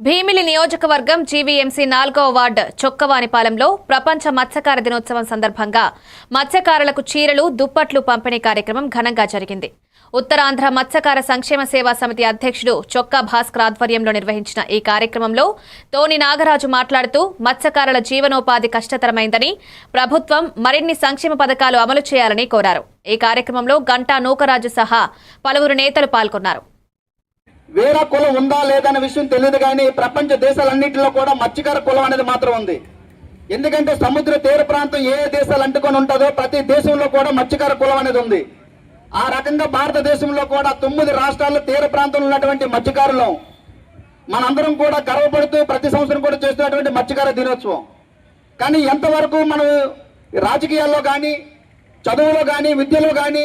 భీమిలి నియోజకవర్గం జీవీఎంసీ నాలుగో వార్డు చొక్కవానిపాలెంలో ప్రపంచ మత్స్యకార దినోత్సవం సందర్భంగా మత్స్యకారులకు చీరలు దుప్పట్లు పంపిణీ కార్యక్రమం ఘనంగా జరిగింది. ఉత్తరాంధ్ర మత్స్యకార సంక్షేమ సేవా సమితి అధ్యక్షుడు చొక్కా భాస్కర్ ఆధ్వర్యంలో నిర్వహించిన ఈ కార్యక్రమంలో తోని నాగరాజు మాట్లాడుతూ మత్స్యకారుల జీవనోపాధి కష్టతరమైందని ప్రభుత్వం మరిన్ని సంక్షేమ పథకాలు అమలు చేయాలని కోరారు. ఈ కార్యక్రమంలో గంటా నూకరాజు సహా పలువురు నేతలు పాల్గొన్నారు. వేరే కులం ఉందా లేదనే విషయం తెలియదు కానీ ప్రపంచ దేశాలన్నింటిలో కూడా మత్స్యకార కులం అనేది మాత్రం ఉంది. ఎందుకంటే సముద్ర తీర ప్రాంతం ఏ దేశాలు అంటుకొని ఉంటుందో ప్రతి దేశంలో కూడా మత్స్యకార కులం అనేది ఉంది. ఆ రకంగా భారతదేశంలో కూడా తొమ్మిది రాష్ట్రాల్లో తీర ప్రాంతంలో ఉన్నటువంటి మత్స్యకారులం. మనందరం కూడా గర్వపడుతూ ప్రతి సంవత్సరం కూడా చేస్తున్నటువంటి మత్స్యకార దినోత్సవం. కానీ ఎంతవరకు మనం రాజకీయాల్లో కానీ చదువులో కానీ విద్యలో కానీ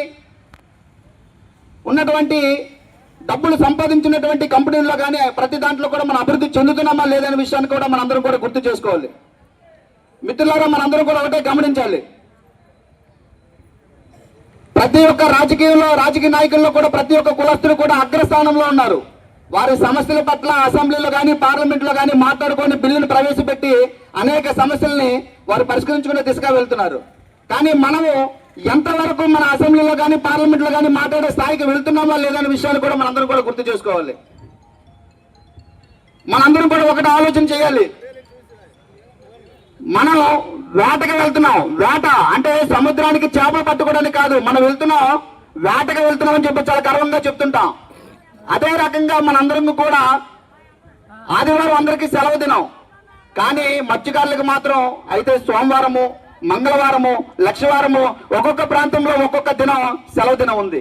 ఉన్నటువంటి డబ్బులు సంపాదించినటువంటి కంపెనీల్లో కానీ ప్రతి దాంట్లో కూడా మనం అభివృద్ధి చెందుతున్నామా లేదనే విషయాన్ని కూడా మనందరం కూడా గుర్తు చేసుకోవాలి. మిత్రులారా మనందరం కూడా ఒకటే గమనించాలి. ప్రతి ఒక్క రాజకీయంలో రాజకీయ నాయకుల్లో కూడా ప్రతి ఒక్క కులస్తులు కూడా అగ్రస్థానంలో ఉన్నారు. వారి సమస్యల పట్ల అసెంబ్లీలో కానీ పార్లమెంట్లో కానీ మాట్లాడుకొని బిల్లును ప్రవేశపెట్టి అనేక సమస్యల్ని వారు పరిష్కరించుకునే దిశగా వెళ్తున్నారు. కానీ మనము ఎంతవరకు మన అసెంబ్లీలో కానీ పార్లమెంట్లో కానీ మాట్లాడే స్థాయికి వెళ్తున్నామా లేదనే విషయాన్ని కూడా మనందరం కూడా గుర్తు చేసుకోవాలి. మనందరం కూడా ఒకటి ఆలోచన చేయాలి. మనం వేటకి వెళ్తున్నాం. వేట అంటే సముద్రానికి చేపలు పట్టుకోవడానికి కాదు. మనం వెళ్తున్నాం వేటకి వెళ్తున్నాం అని చెప్పి చాలా గర్వంగా చెప్తుంటాం. అదే రకంగా మనందరం కూడా ఆదివారం అందరికీ సెలవు దినం. కానీ మత్స్యకారులకు మాత్రం అయితే సోమవారము మంగళవారము లక్షవారము ఒక్కొక్క ప్రాంతంలో ఒక్కొక్క దినం సెలవు దినం ఉంది.